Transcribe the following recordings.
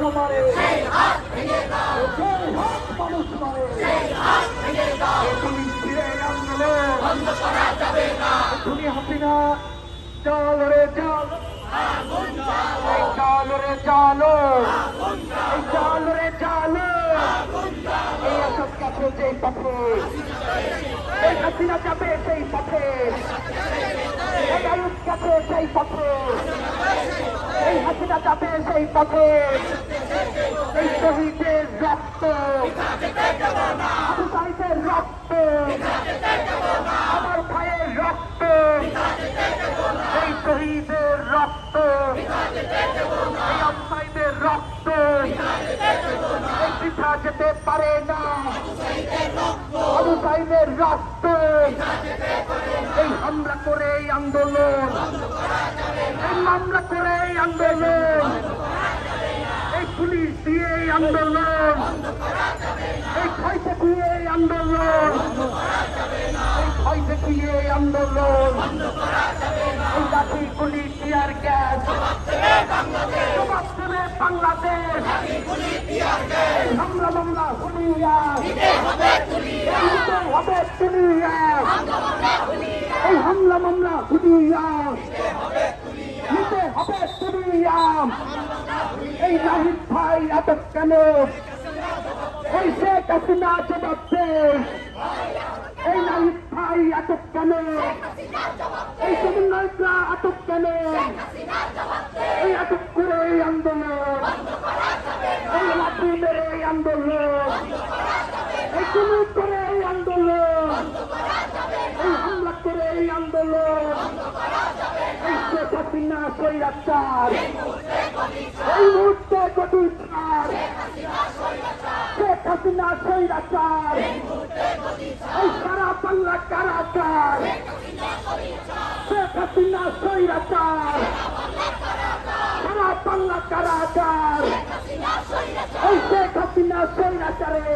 রাষ্ট্র মারে সেই হাত মানুষ মারে পুলিশ ফিরে আন্দোলন তুমি হাসিনা চল রে চল এই চল রে চলো এই চল রে চলো হাসিনা যাবে সেই পথে সেই পথে এই সেই পথে। এই শহীদের রক্ত। আবু সাইদের রক্ত। আমার ভাইয়ের রক্ত। এই শহীদের রক্ত। এই অবসাইদের রক্ত। পিঠা যেতে পারে না। আবু সাইদের রক্ত হামলা করে আন্দোলন। এই মামলা করে আন্দোলন। এই পুলিশ দিয়ে এই আন্দোলন। এই ক্ষয় দেখিয়ে এই আন্দোলন। এই ক্ষয় দেখিয়ে আন্দোলন। এই লাঠি গুলি টিয়ার গ্যাস। বাংলাদেশ। হামলা মামলা হবে হামলা হুলিয়া নিতে হবে তুলিয়া এই নাহিদ ভাই আটক কেন এই শেখ হাসিনা জবাব দে এই নাহিদ ভাই আটক কেন এই সমন্বয়করা আটক কেন এই এই কুমির করে এই আন্দোলন এই হামলা করে এই আন্দোলন এই হাসিনা সৈরাচার এই মুহূর্তে ছাড় শেখ হাসিনা সৈরাচার। এই সারা বাংলা কারাচার শেখ হাসিনা সৈরাচার। সারা বাংলা কারাচার এই শেখ হাসিনা সৈরাচারে।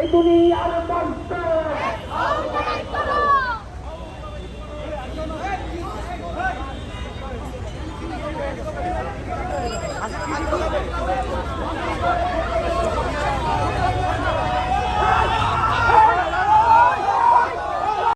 এই দুনিয়ার মঞ্চ Gracias.